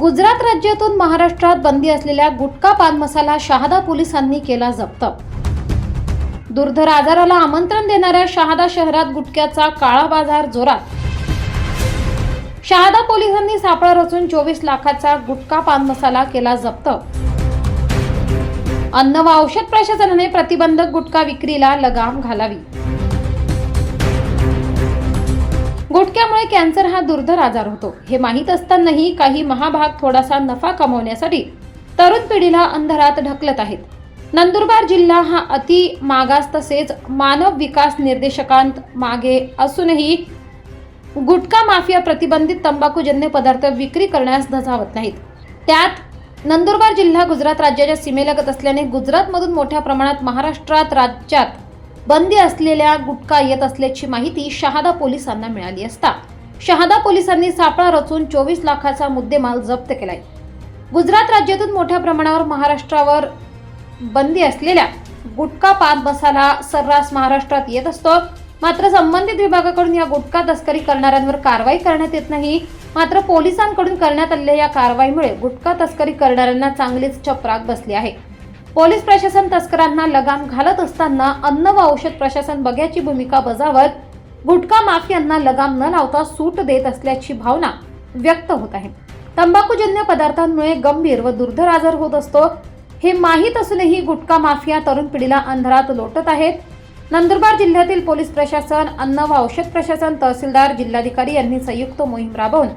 गुजरात राज्यातून महाराष्ट्रात बंदी असलेल्या गुटखा पान मसाला शहादा पोलिसांनी केला जप्त. दुर्धर आजाराला आमंत्रण देणाऱ्या शहादा शहरात गुटख्याचा काळा बाजार जोरात. शहादा पोलिसांनी सापळा रचून चोवीस लाखाचा गुटखा पान मसाला केला जप्त. अन्न व औषध प्रशासनाने प्रतिबंधक गुटखा विक्रीला लगाम घालावी. गुटख्यामुळे कॅन्सर हा दुर्धर आजार होतो. हे माहीत असतानाही काही महाभाग थोडासा नफा कमवण्यासाठी तरुण पिढीला अंधारात ढकलत आहेत. नंदुरबार जिल्हा हा अति मागास तसेच मानव विकास निर्देशकांत मागे असूनही गुटखा माफिया प्रतिबंधित तंबाखूजन्य पदार्थ विक्री करण्यास धजावत नाहीत. त्यात नंदुरबार जिल्हा गुजरात राज्याच्या सीमेलगत असल्याने गुजरातमधून मोठ्या प्रमाणात महाराष्ट्रात राज्यात बंदी असलेल्या गुटखा येत असल्याची माहिती शहादा पोलिसांना मिळाली असता. शहादा पोलिसांनी सापळा रचून चोवीस लाखाचा मुद्देमाल जप्त केलाय. गुजरात राज्यातून मोठ्या प्रमाणावर महाराष्ट्रावर बंदी असलेल्या गुटखा पात बसाला सर्रास महाराष्ट्रात येत असतो. मात्र संबंधित विभागाकडून या गुटखा तस्करी करणाऱ्यांवर कारवाई करण्यात येत नाही. मात्र पोलिसांकडून करण्यात आलेल्या या कारवाईमुळे गुटखा तस्करी करणाऱ्यांना चांगलीच चपराक बसली आहे. पोलीस प्रशासन तस्करांना लगाम घालत असताना अन्न व औषध प्रशासन बघ्याची भूमिका बजावत गुटखा माफियांना लगाम न लावता सूट देत असल्याची भावना व्यक्त होत आहे. तंबाखूजन्य पदार्थांमुळे गंभीर व दुर्धर आजार होत असतो. हे माहीत असूनही गुटखा माफिया तरुण पिढीला अंधारात लोटत आहेत. नंदुरबार जिल्ह्यातील पोलीस प्रशासन अन्न व औषध प्रशासन तहसीलदार जिल्हाधिकारी यांनी संयुक्त मोहीम राबवून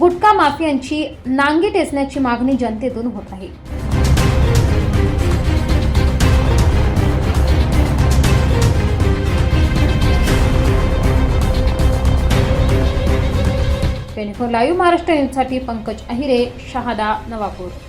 गुटखा माफियांची नांगी टेचण्याची मागणी जनतेतून होत आहे. ट्वेंटी फोर लाईव्ह महाराष्ट्र न्यूजसाठी पंकज अहिरे शहादा नवापूर